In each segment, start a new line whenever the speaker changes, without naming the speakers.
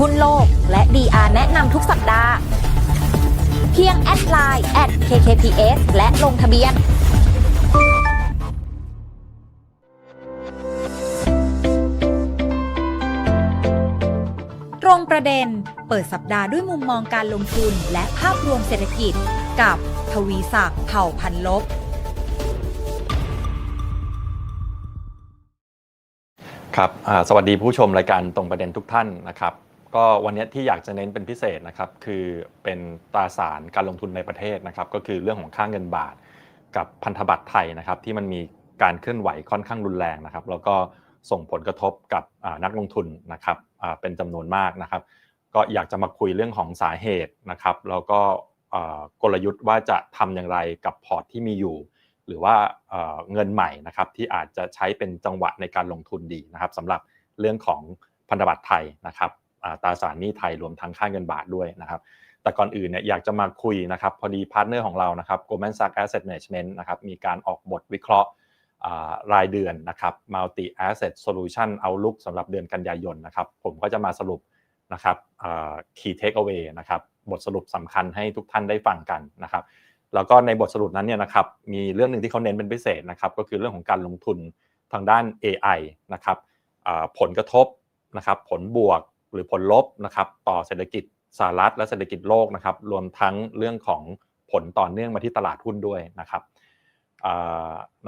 หุ้นโลก และ DR แนะนำทุกสัปดาห์ เพียงแอดไลน์แอด @kkps และลงทะเบียนตรงประเด็น เปิดสัปดาห์ด้วยมุมมองการลงทุนและภาพรวมเศรษฐกิจ กับทวีศักดิ์เผ่าพันลบ
ครับสวัสดีผู้ชมรายการตรงประเด็นทุกท่านนะครับ ก็วันนี้ที่อยากจะเน้นเป็นพิเศษนะครับคือเป็นตราสารการลงทุนในประเทศนะครับก็คือเรื่องของค่าเงินบาท กับพันธบัตรไทยนะครับที่มันมีการเคลื่อนไหวค่อนข้างรุนแรงนะครับแล้วก็ส่งผลกระทบกับนักลงทุนนะครับเป็นจำนวนมากนะครับ ก็อยากจะมาคุยเรื่องของสาเหตุนะครับแล้วก็กลยุทธ์ว่าจะทำอย่างไรกับพอร์ตที่มีอยู่ หรือว่าเงินใหม่นะครับที่อาจจะใช้เป็นจังหวะในการลงทุนดีนะครับสำหรับเรื่องของพันธบัตรไทยนะครับ ตราสารหนี้ไทยรวมทั้งค่าเงินบาทด้วยนะครับแต่ก่อนอื่นเนี่ยอยากจะมาคุยนะครับพอดีพาร์ทเนอร์ของเรานะครับ Goldman Sachs Asset Management นะครับมีการออกบทวิเคราะห์รายเดือนนะครับ Multi Asset Solution Outlook สำหรับเดือนกันยายนนะครับผมก็จะมาสรุปนะครับ Key Takeaway นะครับบทสรุปสำคัญให้ทุกท่านได้ฟังกันนะครับ แล้วก็ในบทสรุปนั้นเนี่ยนะครับมีเรื่องหนึ่งที่เขาเน้นเป็นพิเศษนะครับก็คือเรื่องของการลงทุนทางด้าน AI นะครับผลกระทบนะครับผลบวก หรือผลลบนะครับต่อเศรษฐกิจสหรัฐและเศรษฐกิจโลกนะครับรวมทั้งเรื่องของผลต่อเนื่องมาที่ตลาดหุ้นด้วยนะครับ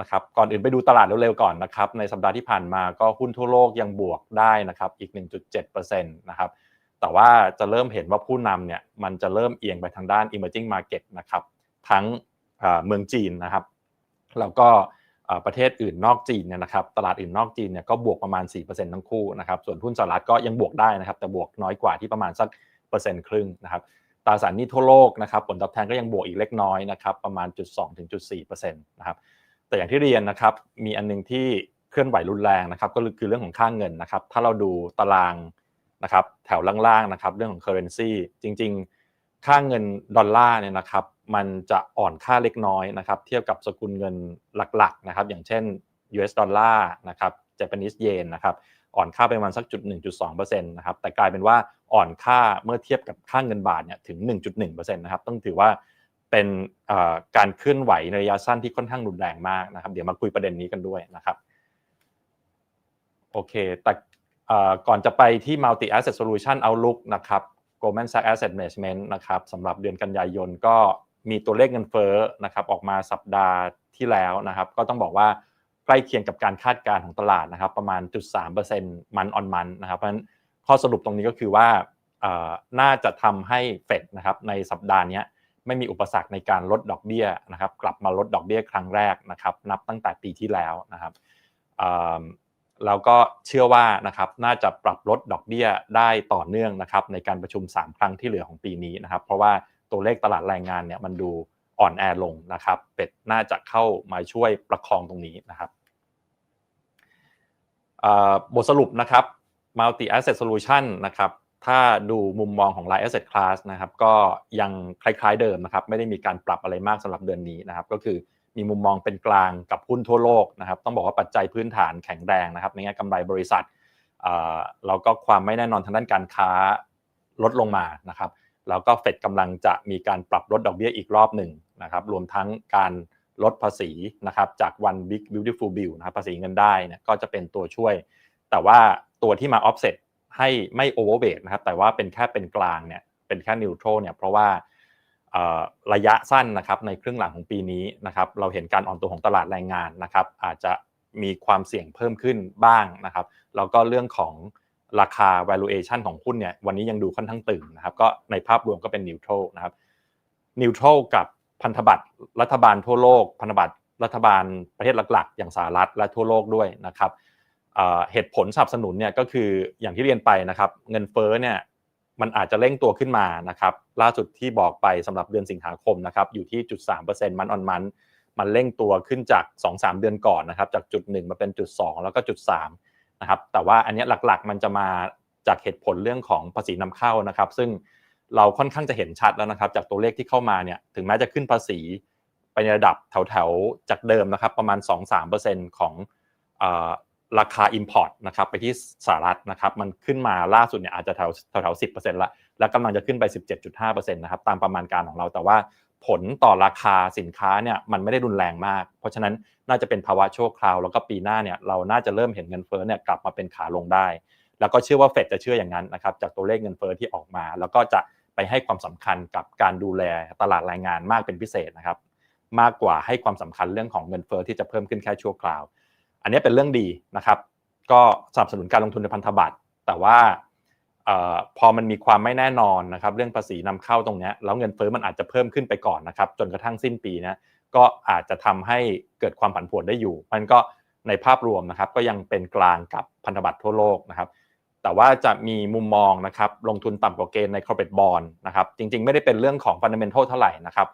นะครับก่อนอื่นไปดูตลาดเร็วๆก่อนนะครับในสัปดาห์ที่ผ่านมาก็หุ้นทั่วโลกยังบวกได้นะครับอีก 1.7%นะครับแต่ว่าจะเริ่มเห็นว่าผู้นำเนี่ยมันจะเริ่มเอียงไปทางด้าน emerging market นะครับทั้งเมืองจีนนะครับแล้วก็ ประเทศอื่นนอกจีนเนี่ยนะครับตลาดอื่นนอกจีนเนี่ยก็บวกประมาณ 4%ทั้งคู่นะครับส่วนหุ้นสหรัฐก็ยังบวกได้นะครับแต่บวกน้อยกว่าที่ประมาณสักเปอร์เซ็นต์ครึ่งนะครับตราสารหนี้ทั่วโลกนะครับผลตอบแทนก็ยังบวกอีกเล็กน้อยนะครับประมาณจุดสองถึงจุดสี่เปอร์เซ็นต์นะครับแต่อย่างที่เรียนนะครับมีอันนึงที่เคลื่อนไหวรุนแรงนะครับก็คือเรื่องของค่างเงินนะครับถ้าเราดูตารางนะครับแถวล่างๆนะครับเรื่องของ currency จริง ๆ ค่าเงินดอลลาร์เนี่ยนะครับ มันจะอ่อนค่าเล็กน้อยนะครับเทียบกับสกุลเงินหลักๆนะครับอย่างเช่น US ดอลลาร์นะครับ Japanese yen นะครับอ่อนค่าไปประมาณสักจุด1.2%นะครับแต่กลายเป็นว่าอ่อนค่าเมื่อเทียบกับค่าเงินบาทเนี่ยถึง 1.1%นะครับต้องถือว่าเป็นการเคลื่อนไหวในระยะสั้นที่ค่อนข้างรุนแรงมากนะครับ เดี๋ยวมาคุยประเด็นนี้กันด้วยนะครับโอเคแต่ก่อนจะไปที่ Multi Asset Solution Outlook นะครับ Goldman Sachs Asset Management นะครับสำหรับเดือนกันยายนก็ มีตัวเลขเงินเฟ้อนะครับออกมาสัปดาห์ที่แล้วนะครับก็ต้องบอกว่าใกล้เคียงกับการคาดการณ์ของตลาดนะครับประมาณ0.3%มันออนมันนะครับเพราะฉะนั้นข้อสรุปตรงนี้ก็คือว่าน่าจะทำให้เฟดนะครับในสัปดาห์นี้ไม่มีอุปสรรคในการลดดอกเบี้ยนะครับกลับมาลดดอกเบี้ยครั้งแรกนะครับนับตั้งแต่ปีที่แล้วนะครับแล้วก็เชื่อว่านะครับน่าจะปรับลดดอกเบี้ยได้ต่อเนื่องนะครับในการประชุม 3 ครั้งที่เหลือของปีนี้นะครับเพราะว่า ตัวเลขตลาดแรงงานเนี่ยมันดูอ่อนแอลงนะครับเป็ดน่าจะเข้ามาช่วยประคองตรงนี้นะครับบทสรุปนะครับ multi asset solution นะครับถ้าดูมุมมองของ line asset class นะครับก็ยังคล้ายๆเดิมนะครับไม่ได้มีการปรับอะไรมากสำหรับเดือนนี้นะครับก็คือมีมุมมองเป็นกลางกับหุ้นทั่วโลกนะครับต้องบอกว่าปัจจัยพื้นฐานแข็งแรงนะครับในแง่กำไรบริษัทแล้วก็ความไม่แน่นอนทางด้านการค้าลดลงมานะครับ แล้วก็เฟดกำลังจะมีการปรับลดดอกเบี้ยอีกรอบหนึ่งนะครับรวมทั้งการลดภาษีนะครับจาก one big beautiful bill นะครับภาษีเงินได้เนี่ยก็จะเป็นตัวช่วย แต่ว่าตัวที่มา offset ให้ไม่ overweight นะครับแต่ว่าเป็นแค่เป็นกลางเนี่ยเป็นแค่ neutral เนี่ยเพราะว่าระยะสั้นนะครับในครึ่งหลังของปีนี้นะครับเราเห็นการอ่อนตัวของตลาดแรงงานนะครับอาจจะมีความเสี่ยงเพิ่มขึ้นบ้างนะครับแล้วก็เรื่องของ ราคา valuation ของหุ้นเนี่ยวันนี้ยังดูค่อนข้างตึงนะครับก็ในภาพรวมก็เป็น neutral นะครับ neutral กับพันธบัตรรัฐบาลทั่วโลก พันธบัตรรัฐบาลประเทศหลักๆ อย่างสหรัฐและทั่วโลกด้วยนะครับเหตุผลสนับสนุนเนี่ยก็คืออย่างที่เรียนไปนะครับ เงินเฟ้อเนี่ยมันอาจจะเร่งตัวขึ้นมานะครับ ล่าสุดที่บอกไปสำหรับเดือนสิงหาคมนะครับอยู่ที่จุดสามเปอร์เซ็นต์มันออนมันมันเร่งตัวขึ้นจาก 2-3 เดือนก่อนนะครับจากจุด1มาเป็นจุด2แล้วก็จุด3 นะครับแต่ว่าอันนี้หลักๆ มันจะมาจากเหตุผลเรื่องของภาษีนำเข้านะครับ ซึ่งเราค่อนข้างจะเห็นชัดแล้วนะครับ จากตัวเลขที่เข้ามาเนี่ยถึงแม้จะขึ้นภาษีไปในระดับแถวๆจากเดิมนะครับ ประมาณ 2-3%ของราคา Import นะครับไปที่สหรัฐนะครับมันขึ้นมาล่าสุดเนี่ยอาจจะแถวแถวสิบเปอร์เซ็นต์ละแล้วกำลังจะขึ้นไป 17.5%นะครับตามประมาณการของเราแต่ว่า ผลต่อราคาสินค้าเนี่ยมันไม่ได้รุนแรงมาก เพราะฉะนั้นน่าจะเป็นภาวะชั่วคราว แล้วก็ปีหน้าเนี่ยเราน่าจะเริ่มเห็นเงินเฟ้อเนี่ยกลับมาเป็นขาลงได้ แล้วก็เชื่อว่าเฟดจะเชื่ออย่างนั้นนะครับจากตัวเลขเงินเฟ้อที่ออกมา แล้วก็จะไปให้ความสำคัญกับการดูแลตลาดแรงงานมากเป็นพิเศษนะครับมากกว่าให้ความสำคัญเรื่องของเงินเฟ้อที่จะเพิ่มขึ้นแค่ชั่วคราว อันนี้เป็นเรื่องดีนะครับ ก็สนับสนุนการลงทุนในพันธบัตรแต่ว่า พอมันมีความไม่แน่นอนนะครับเรื่องภาษีนำเข้าตรงนี้แล้วเงินเฟ้อมันอาจจะเพิ่มขึ้นไปก่อนนะครับจนกระทั่งสิ้นปีนะก็อาจจะทำให้เกิดความผันผวนได้อยู่ มันก็ในภาพรวมนะครับก็ยังเป็นกลางกับพันธบัตรทั่วโลกนะครับแต่ว่าจะมีมุมมองนะครับลงทุนต่ำกว่าเกณฑ์ใน corporate bond นะครับจริงๆ ไม่ได้เป็นเรื่องของ fundamental เท่าไหร่นะครับ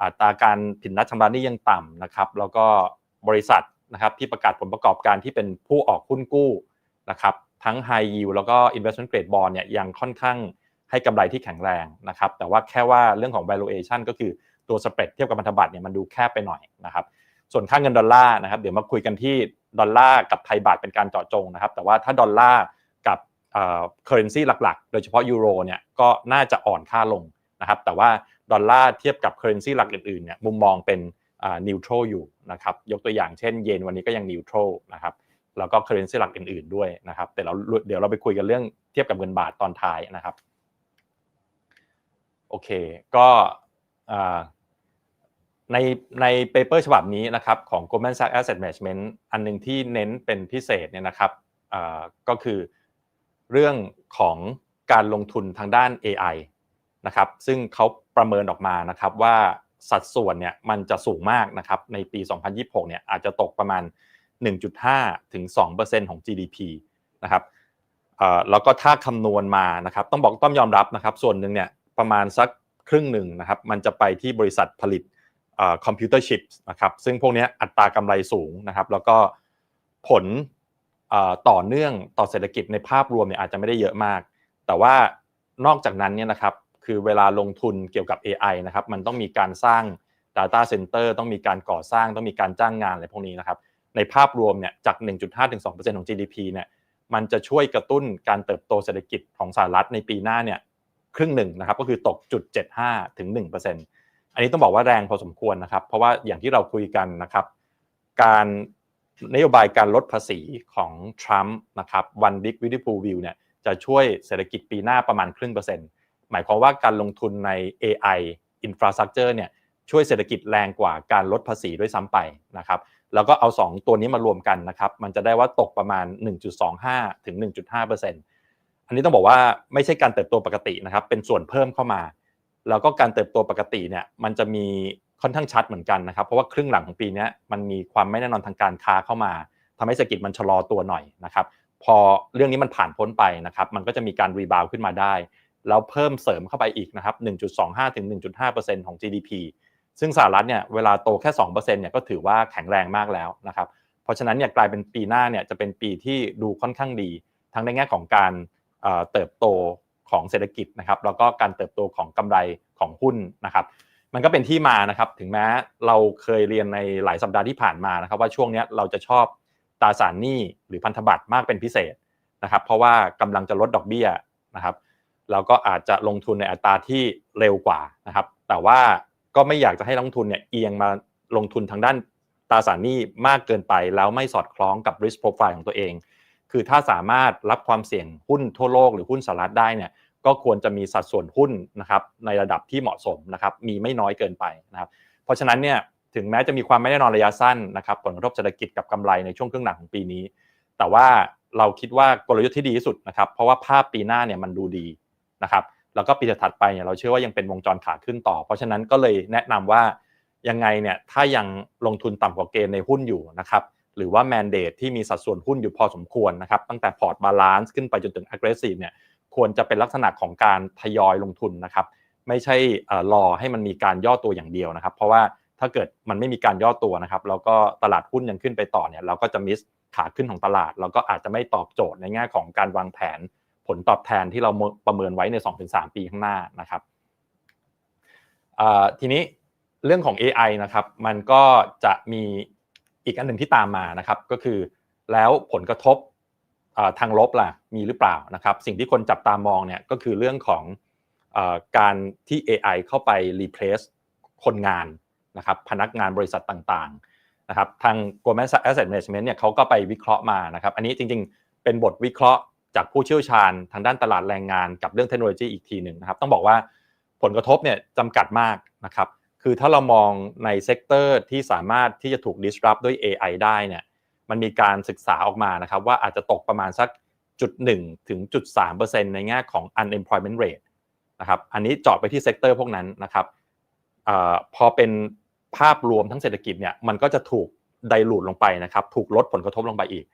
อัตราการผิดนัดชำระนี้ยังต่ำนะครับแล้วก็บริษัทนะครับที่ประกาศผลประกอบการที่เป็นผู้ออกหุ้นกู้นะครับ ทั้ง high yield แล้วก็ investment grade bond เนี่ยยังค่อนข้างให้กำไรที่แข็งแรงนะครับแต่ว่าแค่ว่าเรื่องของ valuation ก็คือตัว spread เทียบกับพันธบัตรเนี่ยมันดูแคบไปหน่อยนะครับส่วนค่าเงินดอลลาร์นะครับเดี๋ยวมาคุยกันที่ดอลลาร์กับไทยบาทเป็นการเจาะจงนะครับแต่ว่าถ้าดอลลาร์กับเอ่อ currency หลักๆ โดยเฉพาะยูโรเนี่ยก็น่าจะอ่อนค่าลงนะครับแต่ว่าดอลลาร์เทียบกับ currency หลักอื่นๆเนี่ยมุมมองเป็นอ่า neutral อยู่นะครับยกตัวอย่างเช่นเยนวันนี้ก็ยัง neutral นะครับ แล้วก็ currency หลักอื่นๆด้วยนะครับแต่เราเดี๋ยวเราไปคุยกันเรื่องเทียบกับเงินบาทตอนท้ายนะครับโอเคก็ในในเปเปอร์ฉบับนี้นะครับของ Goldman Sachs Asset Management อันหนึงที่เน้นเป็นพิเศษเนี่ยนะครับก็คือเรื่องของการลงทุนทางด้าน AI นะครับซึ่งเขาประเมินออกมานะครับว่าสัดส่วนเนี่ยมันจะสูงมากนะครับในปี 2026 เนี่ยอาจจะตกประมาณ 1.5 ถึง 2%ของ GDP นะครับแล้วก็ถ้าคำนวณมานะครับต้องบอกต้องยอมรับนะครับ ส่วนหนึ่งเนี่ยประมาณสักครึ่งหนึ่งนะครับมันจะไปที่บริษัทผลิตคอมพิวเตอร์ชิปนะครับซึ่งพวกนี้อัตรากำไรสูงนะครับ แล้วก็ผลต่อเนื่องต่อเศรษฐกิจในภาพรวมเนี่ยอาจจะไม่ได้เยอะมาก แต่ว่านอกจากนั้นเนี่ยนะครับคือเวลาลงทุนเกี่ยวกับ AI นะครับมันต้องมีการสร้าง Data Center ต้องมีการก่อสร้างต้องมีการจ้างงานอะไรพวกนี้นะครับ ในภาพรวมเนี่ยจาก 1.5ถึง2%ของ GDP เนี่ยมันจะช่วยกระตุ้นการเติบโตเศรษฐกิจของสหรัฐในปีหน้าเนี่ยครึ่งหนึ่งนะครับก็คือตกจุด75ถึง1%อันนี้ต้องบอกว่าแรงพอสมควรนะครับ เพราะว่าอย่างที่เราคุยกันนะครับ การนโยบายการลดภาษีของทรัมป์นะครับ One Big Beautiful Bill เนี่ยจะช่วยเศรษฐกิจปีหน้าประมาณครึ่งเปอร์เซ็นต์หมายความว่าการลงทุนใน AI Infrastructure เนี่ยช่วยเศรษฐกิจแรงกว่าการลดภาษีด้วยซ้ำไปนะครับ แล้วก็เอา 2 ตัวนี้มารวมกันนะครับ มันจะได้ว่าตกประมาณ 1.25 ถึง 1.5%อันนี้ต้องบอกว่าไม่ใช่การเติบโตปกตินะครับ เป็นส่วนเพิ่มเข้ามา แล้วก็การเติบโตปกติเนี่ย มันจะมีค่อนข้างชัดเหมือนกันนะครับ เพราะว่าครึ่งหลังของปีนี้มันมีความไม่แน่นอนทางการค้าเข้ามาทำให้เศรษฐกิจมันชะลอตัวหน่อยนะครับ พอเรื่องนี้มันผ่านพ้นไปนะครับ มันก็จะมีการรีบาวขึ้นมาได้ แล้วเพิ่มเสริมเข้าไปอีกนะครับ 1.25 ถึง 1.5%ของ GDP ซึ่งสหรัฐเนี่ยเวลาโตแค่2%เนี่ยก็ถือว่าแข็งแรงมากแล้วนะครับเพราะฉะนั้นเนี่ยกลายเป็นปีหน้าเนี่ยจะเป็นปีที่ดูค่อนข้างดี ทั้งในแง่ของการเติบโตของเศรษฐกิจนะครับแล้วก็การเติบโตของกำไรของหุ้นนะครับมันก็เป็นที่มานะครับถึงแม้เราเคยเรียนในหลายสัปดาห์ที่ผ่านมานะครับว่าช่วงนี้เราจะชอบตราสารหนี้หรือพันธบัตรมากเป็นพิเศษนะครับเพราะว่ากำลังจะลดดอกเบี้ยนะครับแล้วก็อาจจะลงทุนในอัตราที่เร็วกว่านะครับแต่ว่า ก็ไม่อยากจะให้ลงทุนเนี่ยเอียงมาลงทุนทางด้านตราสารหนี้มากเกินไป แล้วไม่สอดคล้องกับ risk profile ของตัวเอง คือถ้าสามารถรับความเสี่ยงหุ้นทั่วโลกหรือหุ้นสหรัฐได้เนี่ยก็ควรจะมีสัดส่วนหุ้นนะครับในระดับที่เหมาะสมนะครับมีไม่น้อยเกินไปนะครับเพราะฉะนั้นเนี่ยถึงแม้จะมีความไม่แน่นอนระยะสั้นนะครับผลกระทบเศรษฐกิจกับกำไรในช่วงครึ่งหลังของปีนี้ แต่ว่าเราคิดว่ากลยุทธ์ที่ดีที่สุดนะครับเพราะว่าภาพปีหน้าเนี่ยมันดูดีนะครับ แล้วก็ปีถัดไปเนี่ยเราเชื่อว่ายังเป็นวงจรขาขึ้นต่อ เพราะฉะนั้นก็เลยแนะนำว่ายังไงเนี่ยถ้ายังลงทุนต่ำกว่าเกณฑ์ในหุ้นอยู่นะครับหรือว่าแมนเดตที่มีสัดส่วนหุ้นอยู่พอสมควรนะครับตั้งแต่พอร์ตบาลานซ์ขึ้นไปจนถึง aggressive เนี่ยควรจะเป็นลักษณะของการทยอยลงทุนนะครับไม่ใช่รอให้มันมีการย่อตัวอย่างเดียวนะครับ เพราะว่าถ้าเกิดมันไม่มีการย่อตัวนะครับแล้วก็ตลาดหุ้นยังขึ้นไปต่อเนี่ยเราก็จะมิสขาขึ้นของตลาด เราก็อาจจะไม่ตอบโจทย์ในแง่ของการวางแผน ผลตอบแทนที่เราประเมินไว้ใน 2-3 ปีข้างหน้านะครับทีนี้เรื่องของ AI นะครับ มันก็จะมีอีกอันหนึ่งที่ตามมานะครับ ก็คือแล้วผลกระทบทางลบล่ะมีหรือเปล่านะครับ สิ่งที่คนจับตามองเนี่ยก็คือเรื่องของการที่ AI เข้าไป replace คนงานนะครับ พนักงานบริษัทต่างๆนะครับ ทาง Goldman Sachs Asset Management เนี่ยเขาก็ไปวิเคราะห์มานะครับ อันนี้จริงๆ เป็นบทวิเคราะห์ จากผู้เชี่ยวชาญทางด้านตลาดแรงงานกับเรื่องเทคโนโลยีอีกทีหนึ่งนะครับ ต้องบอกว่าผลกระทบเนี่ยจำกัดมากนะครับ คือถ้าเรามองในเซกเตอร์ที่สามารถที่จะถูก disrupt ด้วย AI ได้เนี่ย มันมีการศึกษาออกมานะครับ ว่าอาจจะตกประมาณสักจุดหนึ่งถึงจุดสามเปอร์เซ็นต์ในแง่ของ unemployment rate นะครับ อันนี้เจาะไปที่เซกเตอร์พวกนั้นนะครับอพอเป็นภาพรวมทั้งเศรษฐกิจเนี่ย มันก็จะถูกไดรูดลงไปนะครับ ถูกลดผลกระทบลงไปอีก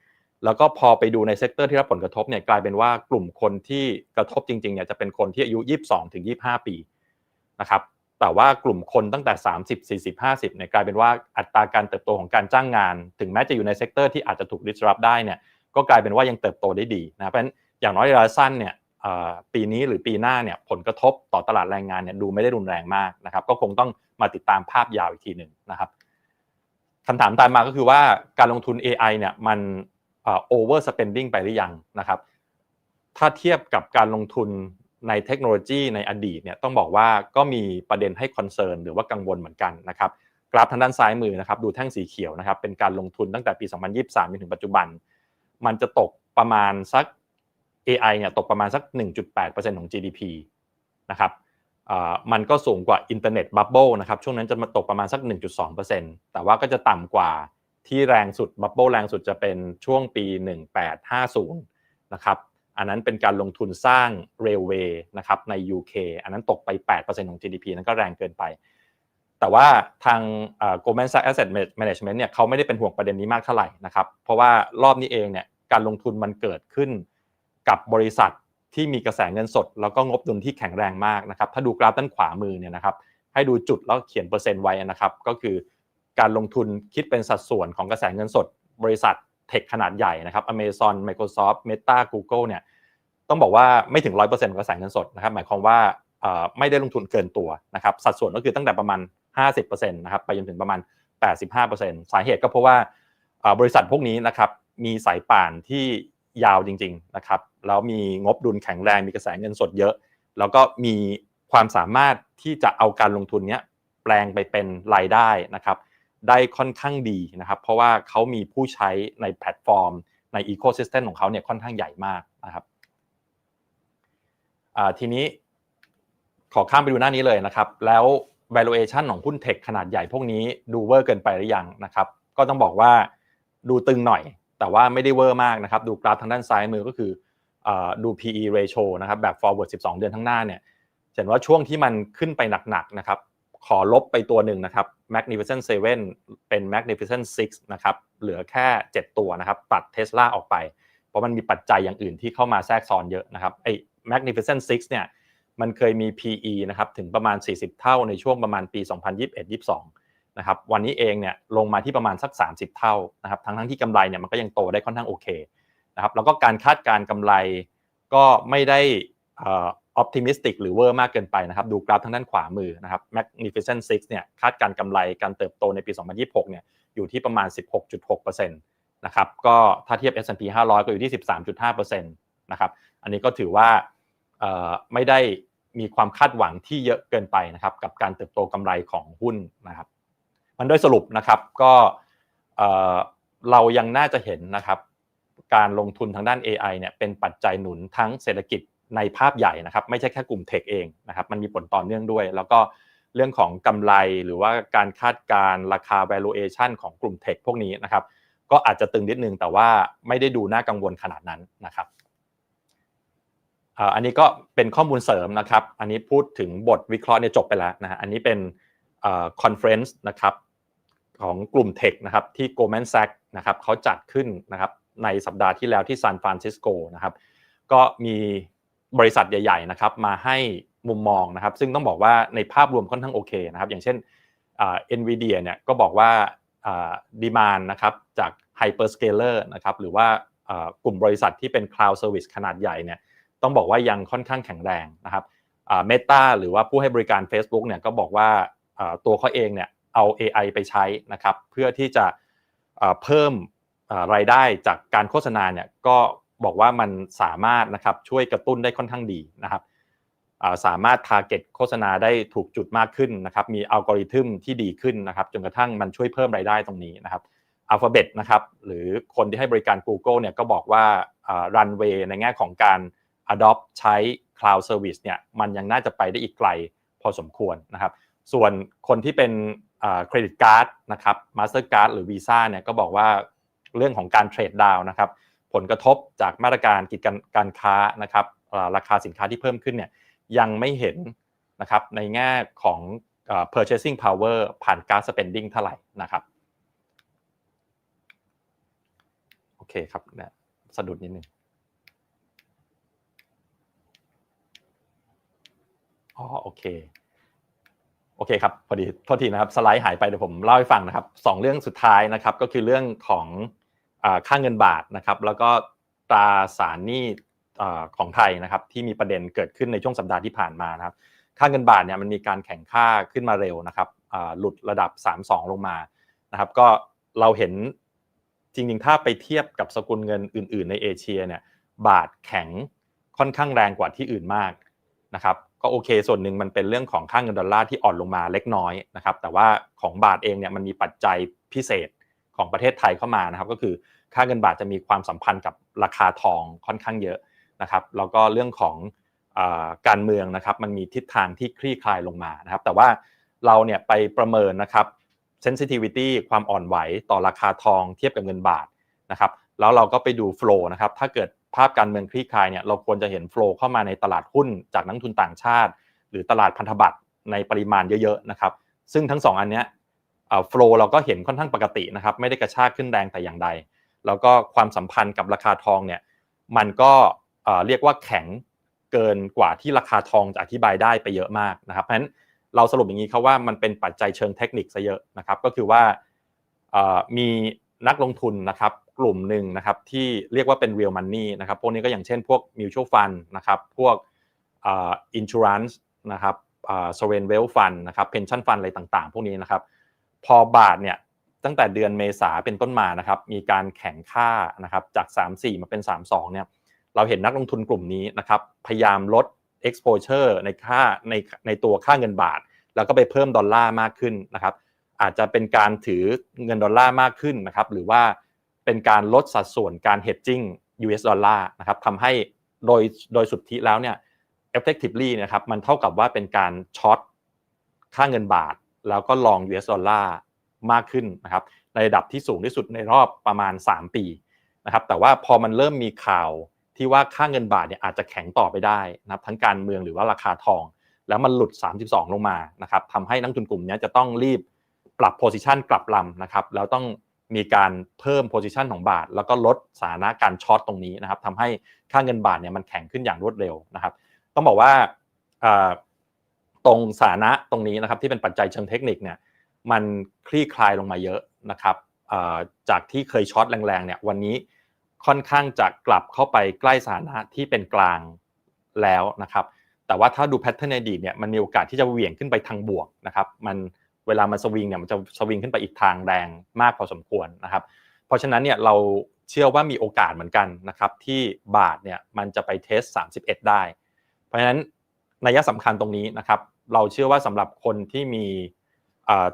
แล้วก็พอไปดูในเซกเตอร์ที่รับผลกระทบเนี่ยกลายเป็นว่ากลุ่มคนที่กระทบจริงๆเนี่ยจะเป็นคนที่อายุ 22ถึง25 ปีนะครับแต่ว่ากลุ่มคนตั้งแต่ 30 40 50เนี่ยกลายเป็นว่าอัตราการเติบโตของการจ้างงาน ถึงแม้จะอยู่ในเซกเตอร์ที่อาจจะถูก disrupt ได้เนี่ยก็กลายเป็นว่ายังเติบโตได้ดีนะเพราะฉะนั้นอย่างน้อยระยะสั้นเนี่ยปีนี้หรือปีหน้าเนี่ยผลกระทบต่อตลาดแรงงานเนี่ยดูไม่ได้รุนแรงมากนะครับ ก็คงต้องมาติดตามภาพยาวอีกทีหนึ่งนะครับคำถามตามมาก็คือว่าการลงทุน AI เนี่ยมัน over spending ไปหรือยังนะครับ ถ้าเทียบกับการลงทุนในเทคโนโลยีในอดีตเนี่ยต้องบอกว่าก็มีประเด็นให้คอนเซิร์นหรือว่ากังวลเหมือนกันนะครับกราฟทางด้านซ้ายมือนะครับดูแท่งสีเขียวนะครับเป็นการลงทุนตั้งแต่ปี 2023จนถึงปัจจุบัน มันจะตกประมาณสัก AI เนี่ยตกประมาณสัก 1.8%ของ GDP นะครับมันก็สูงกว่าอินเทอร์เน็ตบับเบิลนะครับช่วงนั้นจะมาตกประมาณสัก 1.2%แต่ว่าก็จะต่ำกว่า ที่แรงสุดบับเบิลแรงสุดจะเป็นช่วงปี 1850 นะครับ อันนั้นเป็นการลงทุนสร้างเรลเวย์นะครับใน UK อันนั้นตกไป 8%ของ GDP นั้นก็แรงเกินไป แต่ว่าทาง Goldman Sachs Asset Management เนี่ยเขาไม่ได้เป็นห่วงประเด็นนี้มากเท่าไหร่นะครับ เพราะว่ารอบนี้เองเนี่ยการลงทุนมันเกิดขึ้นกับบริษัทที่มีกระแสเงินสด แล้วก็งบดุลที่แข็งแรงมากนะครับ ถ้าดูกราฟด้านขวามือเนี่ยนะครับ ให้ดูจุดแล้วเขียนเปอร์เซ็นต์ไว้นะครับ ก็คือ การลงทุนคิดเป็นสัดส่วนของกระแสเงินสดบริษัทเทคขนาดใหญ่นะครับ Amazon Microsoft Meta Google เนี่ยต้องบอกว่าไม่ถึง 100%ของกระแสเงินสดนะครับหมายความว่าไม่ได้ลงทุนเกินตัวนะครับสัดส่วนก็คือตั้งแต่ประมาณ 50%นะครับไปจนถึงประมาณ 85%สาเหตุก็เพราะว่าบริษัทพวกนี้นะครับมีสายป่านที่ยาวจริงๆนะครับแล้วมีงบดุลแข็งแรงมีกระแสเงินสดเยอะ แล้วก็มีความสามารถที่จะเอาการลงทุนนี้แปลงไปเป็นรายได้นะครับ ได้ค่อนข้างดีนะครับ เพราะว่าเขามีผู้ใช้ในแพลตฟอร์ม ในอีโคซิสเต็มของเขาเนี่ยค่อนข้างใหญ่มากนะครับทีนี้ขอข้ามไปดูหน้านี้เลยนะครับ แล้ว valuation ของหุ้นเทคขนาดใหญ่พวกนี้ดูเวอร์เกินไปหรือยังนะครับ ก็ต้องบอกว่าดูตึงหน่อย แต่ว่าไม่ได้เวอร์มากนะครับ ดูกราฟทางด้านซ้ายมือก็คือดู PE ratio นะครับแบบ forward 12 เดือนทั้างหน้าเนี่ยเห็นว่าช่วงที่มันขึ้นไปหนักๆนะครับ ขอลบไปตัวหนึ่งนะครับ Magnificent 7 เป็น Magnificent 6 นะครับ เหลือแค่ 7 ตัวนะครับ ตัด Tesla ออกไป เพราะมันมีปัจจัยอย่างอื่นที่เข้ามาแทรกซ้อนเยอะนะครับไอ้ Magnificent 6 เนี่ย มันเคยมี PE นะครับ ถึงประมาณ 40 เท่าในช่วงประมาณปี 2021-22 นะครับ วันนี้เองเนี่ยลงมาที่ประมาณสัก 30 เท่านะครับ ทั้งทั้งที่กำไรเนี่ยมันก็ยังโตได้ค่อนข้างโอเคนะครับ แล้วก็การคาดการกำไรก็ไม่ได้ ออพติมิสติกหรือเวอร์มากเกินไปนะครับ ดูกราฟทางด้านขวามือนะครับ Magnificent 6เนี่ยคาดการกำไรการเติบโตในปี 2026 เนี่ยอยู่ที่ประมาณ 16.6%นะครับก็ถ้าเทียบ S&P 500 ก็อยู่ที่ 13.5%นะครับอันนี้ก็ถือว่าไม่ได้มีความคาดหวังที่เยอะเกินไปนะครับกับการเติบโตกำไรของหุ้นนะครับ มันโดยสรุปนะครับก็เรายังน่าจะเห็นนะครับการลงทุนทางด้าน AI เนี่ยเป็นปัจจัยหนุนทั้งเศรษฐกิจ ในภาพใหญ่นะครับไม่ใช่แค่กลุ่มเทคเองนะครับมันมีผลต่อเนื่องด้วย แล้วก็เรื่องของกำไรหรือว่าการคาดการราคา valuation ของกลุ่มเทคพวกนี้นะครับก็อาจจะตึงนิดนึงแต่ว่าไม่ได้ดูน่ากังวลขนาดนั้นนะครับอันนี้ก็เป็นข้อมูลเสริมนะครับ อันนี้พูดถึงบทวิเคราะห์เนี่ยจบไปแล้วนะฮะอันนี้เป็นคอนเฟรนซ์นะครับของกลุ่มเทคนะครับที่ Goldman Sachs นะครับเขาจัดขึ้นนะครับในสัปดาห์ที่แล้วที่ซานฟรานซิสโกนะครับก็มี บริษัทใหญ่ๆนะครับมาให้มุมมองนะครับ ซึ่งต้องบอกว่าในภาพรวมค่อนข้างโอเคนะครับ อย่างเช่นเอ็นวีเดียเนี่ยก็บอกว่าดีมานนะครับจากไฮเปอร์สเกลเลอร์นะครับหรือว่ากลุ่มบริษัทที่เป็น Cloud Service ขนาดใหญ่เนี่ยต้องบอกว่ายังค่อนข้างแข็งแรงนะครับเมตาหรือว่าผู้ให้บริการ Facebook เนี่ยก็บอกว่าตัวเขาเองเนี่ยเอา AI ไปใช้นะครับเพื่อที่จะเพิ่มรายได้จากการโฆษณาเนี่ยก็ บอกว่ามันสามารถนะครับช่วยกระตุ้นได้ค่อนข้างดีนะครับสามารถ target โฆษณาได้ถูกจุดมากขึ้นนะครับมีอัลกอริทึมที่ดีขึ้นนะครับจนกระทั่งมันช่วยเพิ่มรายได้ตรงนี้นะครับ Alphabet นะครับหรือคนที่ให้บริการ Google เนี่ยก็บอกว่ารันเวย์ในแง่ของการ adopt ใช้ cloud service เนี่ยมันยังน่าจะไปได้อีกไกลพอสมควรนะครับ ส่วนคนที่เป็นเครดิตการ์ดนะครับมาสเตอร์การ์ดหรือวีซ่าเนี่ยก็บอกว่าเรื่องของการเทรดดาวนะครับ ผลกระทบจากมาตรการกิจการการค้านะครับราคาสินค้าที่เพิ่มขึ้นเนี่ยยังไม่เห็นนะครับในแง่ของ purchasing power ผ่านการ spending เท่าไหร่นะครับโอเคครับเนี่ยสะดุดนิดนึงอ๋อโอเคโอเคครับพอดีโทษทีนะครับสไลด์หายไปเดี๋ยวผมเล่าให้ฟังนะครับสองเรื่องสุดท้ายนะครับก็คือเรื่องของ ค่าเงินบาทนะครับ แล้วก็ตราสารหนี้อ่ของไทยนะครับที่มีประเด็นเกิดขึ้นในช่วงสัปดาห์ที่ผ่านมานะครับ ค่าเงินบาทเนี่ยมันมีการแข่งค่าขึ้นมาเร็วนะครับหลุดระดับ 3-2 ลงมานะครับ ก็เราเห็นจริงๆ ถ้าไปเทียบกับสกุลเงินอื่น ๆ ในเอเชียเนี่ยบาทแข็งค่อนข้างแรงกว่าที่อื่นมากนะครับก็โอเค ส่วนหนึ่งมันเป็นเรื่องของค่าเงินดอลลาร์ที่อ่อนลงมาเล็กน้อยนะครับแต่ว่าของบาทเองเนี่ยมันมีปัจจัยพิเศษของประเทศไทยเข้ามานะครับ ก็คือ ค่าเงินบาทจะมีความสัมพันธ์กับราคาทองค่อนข้างเยอะนะครับ แล้วก็เรื่องของอการเมืองนะครับ มันมีทิศทางที่คลี่คลายลงมานะครับ แต่ว่าเราเนี่ยไปประเมินนะครับ sensitivity ความอ่อนไหวต่อราคาทองเทียบกับเงินบาทนะครับ แล้วเราก็ไปดู flow นะครับ ถ้าเกิดภาพการเมืองคลี่คลายเนี่ยเราควรจะเห็น flow เข้ามาในตลาดหุ้นจากนักทุนต่างชาติ หรือตลาดพันธบัตรในปริมาณเยอะๆนะครับ ซึ่งทั้งสองอันเนี้ยอ่อ flow เราก็เห็นค่อนข้างปกตินะครับ ไม่ได้กระชากขึ้นแรงแต่อย่างใด แล้วก็ความสัมพันธ์กับราคาทองเนี่ยมันก็เรียกว่าแข็งเกินกว่าที่ราคาทองจะอธิบายได้ไปเยอะมากนะครับเพราะฉะนั้นเราสรุปอย่างนี้ครับว่ามันเป็นปัจจัยเชิงเทคนิคซะเยอะนะครับ ก็คือว่ามีนักลงทุนนะครับกลุ่มหนึ่งนะครับที่เรียกว่าเป็น real money นะครับพวกนี้ก็อย่างเช่นพวก mutual fund นะครับพวกอ่อ insurance นะครับอ่อ sovereign wealth fund นะครับ pension fund อะไรต่างๆ พวกนี้นะครับพอบาทเนี่ย ตั้งแต่เดือนเมษาเป็นต้นมานะครับมีการแข่งค่านะครับจาก 3-4 มาเป็น 3-2เนี่ยเราเห็นนักลงทุนกลุ่มนี้นะครับพยายามลด exposure ในค่าในในตัวค่าเงินบาท แล้วก็ไปเพิ่มดอลลาร์มากขึ้นนะครับอาจจะเป็นการถือเงินดอลลาร์มากขึ้นนะครับหรือว่าเป็นการลดสัดส่วนการ hedging US ดอลลาร์นะครับทำให้โดยโดยสุทธิแล้วเนี่ย effectively นะครับมันเท่ากับว่าเป็นการช็อตค่าเงินบาท แล้วก็ลอง US ดอลลาร์ มากขึ้นนะครับในระดับที่สูงที่สุดในรอบประมาณ 3 ปีนะครับแต่ว่าพอมันเริ่มมีข่าวที่ว่าค่าเงินบาทเนี่ยอาจจะแข็งต่อไปได้นะครับทั้งการเมืองหรือว่าราคาทอง แล้วมันหลุด 32 ลงมานะครับทำให้นักทุนกลุ่มนี้จะต้องรีบปรับโพซิชันกลับลำนะครับแล้วต้องมีการเพิ่มโพซิชันของบาท แล้วก็ลดสถานะการช็อตตรงนี้นะครับทำให้ค่าเงินบาทเนี่ยมันแข็งขึ้นอย่างรวดเร็วนะครับ ต้องบอกว่าตรงสานะตรงนี้นะครับที่เป็นปัจจัยเชิงเทคนิคเนี่ย มันคลี่คลายลงมาเยอะนะครับจากที่เคยช็อตแรงๆเนี่ยวันนี้ค่อนข้างจะกลับเข้าไปใกล้สถานะที่เป็นกลางแล้วนะครับแต่ว่าถ้าดูแพทเทิร์นในอดีตเนี่ยมันมีโอกาสที่จะเหวี่ยงขึ้นไปทางบวกนะครับมันเวลามันสวิงเนี่ยมันจะสวิงขึ้นไปอีกทางแรงมากพอสมควรนะครับเพราะฉะนั้นเนี่ยเราเชื่อว่ามีโอกาสเหมือนกันนะครับที่บาทเนี่ยมันจะไปเทส 31 ได้ เพราะฉะนั้นนัยสำคัญตรงนี้นะครับเราเชื่อว่าสำหรับคนที่มี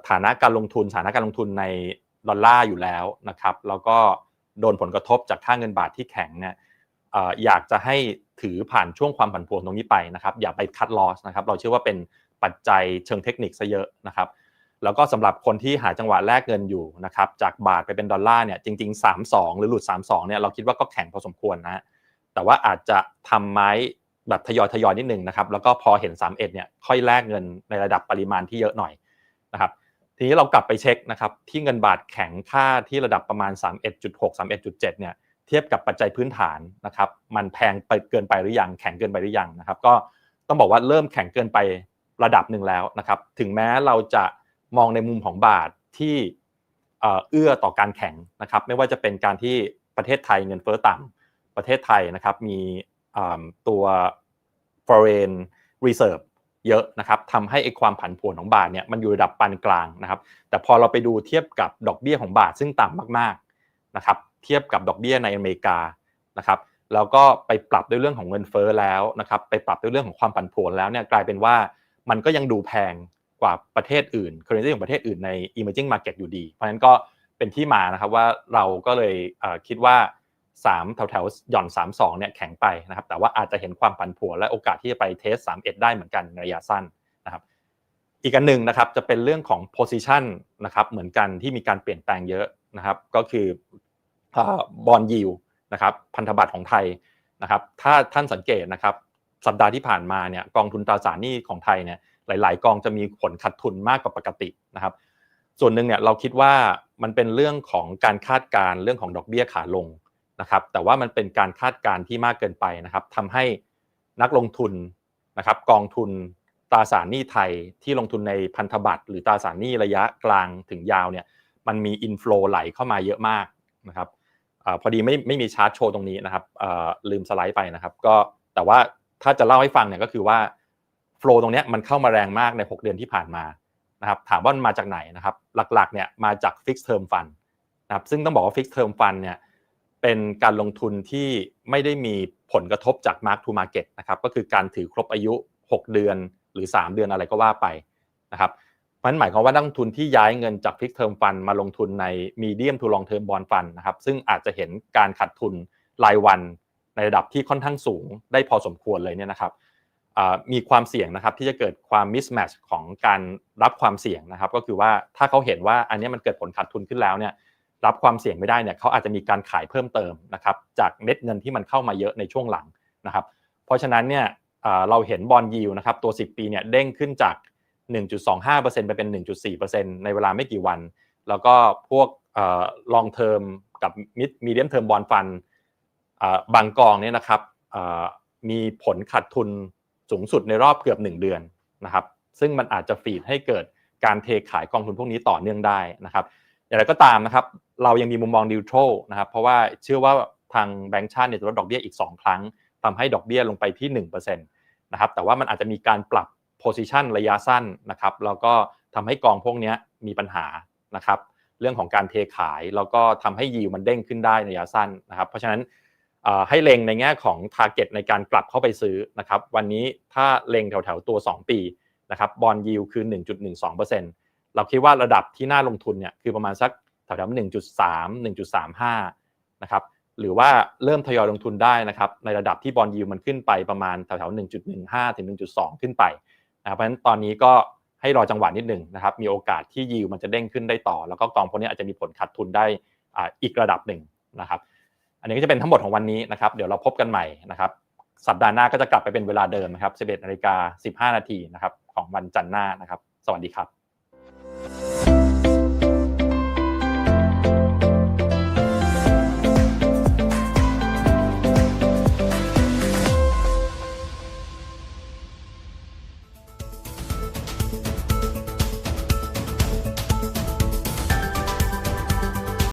ฐานะการลงทุนฐานะการลงทุนในดอลลาร์อยู่แล้วนะครับ แล้วก็โดนผลกระทบจากค่าเงินบาทที่แข็งเนี่ยอยากจะให้ถือผ่านช่วงความผันผวนตรงนี้ไปนะครับ อย่าไปคัดลอสนะครับ เราเชื่อว่าเป็นปัจจัยเชิงเทคนิคซะเยอะนะครับ แล้วก็สำหรับคนที่หาจังหวะแลกเงินอยู่นะครับ จากบาทไปเป็นดอลลาร์เนี่ยจริง ๆ 3-2 หรือหลุด 3-2 เนี่ยเราคิดว่าก็แข็งพอสมควรนะแต่ว่าอาจจะทำไม้แบบทยอยทยอยนิดนึงนะครับ แล้วก็พอเห็น 31 เนี่ยค่อยแลกเงินในระดับปริมาณที่เยอะหน่อย นะครับทีนี้เรากลับไปเช็คนะครับที่เงินบาทแข็งค่าที่ระดับประมาณ 31.6 31.7เนี่ยเทียบกับปัจจัยพื้นฐานนะครับมันแพงไปเกินไปหรือยังแข็งเกินไปหรือยังนะครับก็ต้องบอกว่าเริ่มแข็งเกินไประดับหนึ่งแล้วนะครับถึงแม้เราจะมองในมุมของบาทที่เอื้อต่อการแข่งนะครับไม่ว่าจะเป็นการที่ประเทศไทยเงินเฟ้อต่ำประเทศไทยนะครับมีตัว foreign reserve เยอะนะครับทำให้ไอความผันผวนของบาทเนี่ยมันอยู่ระดับปานกลางนะครับแต่พอเราไปดูเทียบกับดอกเบี้ยของบาทซึ่งต่ำมากๆนะครับเทียบกับดอกเบี้ยในอเมริกานะครับแล้วก็ไปปรับด้วยเรื่องของเงินเฟ้อแล้วนะครับไปปรับด้วยเรื่องของความผันผวนแล้วเนี่ยกลายเป็นว่ามันก็ยังดูแพงกว่าประเทศอื่น currency ของประเทศอื่นใน emerging market อยู่ดี เพราะฉะนั้นก็เป็นที่มานะครับว่าเราก็เลยคิดว่า 3แถวแถวๆหย่อน 3 2เนี่ยแข็งไปนะครับแต่ว่าอาจจะเห็นความผันผวนและโอกาสที่จะไปเทส 31 ได้เหมือนกันในระยะสั้นนะครับอีกอันหนึ่งนะครับจะเป็นเรื่องของ position นะครับเหมือนกันที่มีการเปลี่ยนแปลงเยอะนะครับก็คือบอลยิวนะครับพันธบัตรของไทยนะครับถ้าท่านสังเกตนะครับสัปดาห์ที่ผ่านมาเนี่ยกองทุนตราสารหนี้ของไทยเนี่ยหลาย ๆ กองจะมีผลขาดทุนมากกว่าปกตินะครับส่วนหนึ่งเนี่ยเราคิดว่ามันเป็นเรื่องของการคาดการเรื่องของดอกเบี้ยขาลง นะครับแต่ว่ามันเป็นการคาดการณ์ที่มากเกินไปนะครับทำให้นักลงทุนนะครับกองทุนตราสารหนี้ไทยที่ลงทุนในพันธบัตรหรือตราสารหนี้ระยะกลางถึงยาวเนี่ยมันมีอินฟลูไหลเข้ามาเยอะมากนะครับอพอดีไม่ไม่มีชาร์ตโชว์ตรงนี้นะครับลืมสไลด์ไปนะครับก็แต่ว่าถ้าจะเล่าให้ฟังเนี่ยก็คือว่าฟลูตรงนี้มันเข้ามาแรงมากใน 6 เดือนที่ผ่านมานะครับถามว่ามันมาจากไหนนะครับหลักๆเนี่ยมาจาก Fixed Term Fund นะครับซึ่งต้องบอกว่า Fixed Term Fund เนี่ย เป็นการลงทุนที่ไม่ได้มีผลกระทบจาก Mark to Market นะครับก็คือการถือครบอายุ 6 เดือนหรือ 3 เดือนอะไรก็ว่าไปนะครับมันหมายความว่านักลงทุนที่ย้ายเงินจาก Fixed Term Fund มาลงทุนใน Medium to Long Term Bond Fund นะครับซึ่งอาจจะเห็นการขาดทุนรายวันในระดับที่ค่อนข้างสูงได้พอสมควรเลยเนี่ยนะครับมีความเสี่ยงนะครับที่จะเกิดความ mismatch ของการรับความเสี่ยงนะครับ ก็คือว่าถ้าเขาเห็นว่าอันนี้มันเกิดผลขาดทุนขึ้นแล้วเนี่ย รับความเสี่ยงไม่ได้เนี่ยเขาอาจจะมีการขายเพิ่มเติมนะครับจากเม็ดเงินที่มันเข้ามาเยอะในช่วงหลังนะครับ เพราะฉะนั้นเนี่ยเราเห็นบอลยิวนะครับตัว 10 ปีเนี่ยเด้งขึ้นจาก 1.25%ไปเป็น 1.4%ในเวลาไม่กี่วัน แล้วก็พวก long term กับ medium term bond fund บางกองเนี่ยนะครับมีผลขาดทุนสูงสุดในรอบเกือบ 1 เดือนนะครับ ซึ่งมันอาจจะฟีดให้เกิดการเทขายกองทุนพวกนี้ต่อเนื่องได้นะครับ อย่างไรก็ตามนะครับ เรายังมีมุมมองดิวโตรนะครับ เพราะว่าเชื่อว่าทางแบงก์ชาติเนี่ยจะลดดอกเบี้ยอีก 2 ครั้งทำให้ดอกเบี้ยลงไปที่1%นะครับ แต่ว่ามันอาจจะมีการปรับ position ระยะสั้นนะครับ แล้วก็ทำให้กองพวกนี้มีปัญหานะครับ เรื่องของการเทขาย แล้วก็ทำให้ยิวมันเด้งขึ้นได้ในระยะสั้นนะครับ เพราะฉะนั้นให้เล็งในแง่ของ target ในการกลับเข้าไปซื้อนะครับ วันนี้ถ้าเล็งแถวๆตัว 2 ปีนะครับ บอลยิวคือ 1.12% เราคิดว่าระดับที่น่าลงทุนเนี่ยคือประมาณสักแถวๆ1.3 1.35นะครับหรือว่าเริ่มทยอยลงทุนได้นะครับในระดับที่บอลยิวมันขึ้นไปประมาณแถวๆ1.15ถึง1.2ขึ้นไปนะเพราะฉะนั้นตอนนี้ก็ให้รอจังหวะนิดหนึ่งนะครับมีโอกาสที่ยิวมันจะเด้งขึ้นได้ต่อ แล้วก็กองพวกนี้อาจจะมีผลขาดทุนได้อีกระดับหนึ่งนะครับอันนี้ก็จะเป็นทั้งหมดของวันนี้นะครับเดี๋ยวเราพบกันใหม่นะครับสัปดาห์หน้าก็จะกลับไปเป็นเวลาเดิมนะครับ 11นาฬิกา15 นาทีนะครับของวันจันทร์หน้านะครับ สวัสดีครับ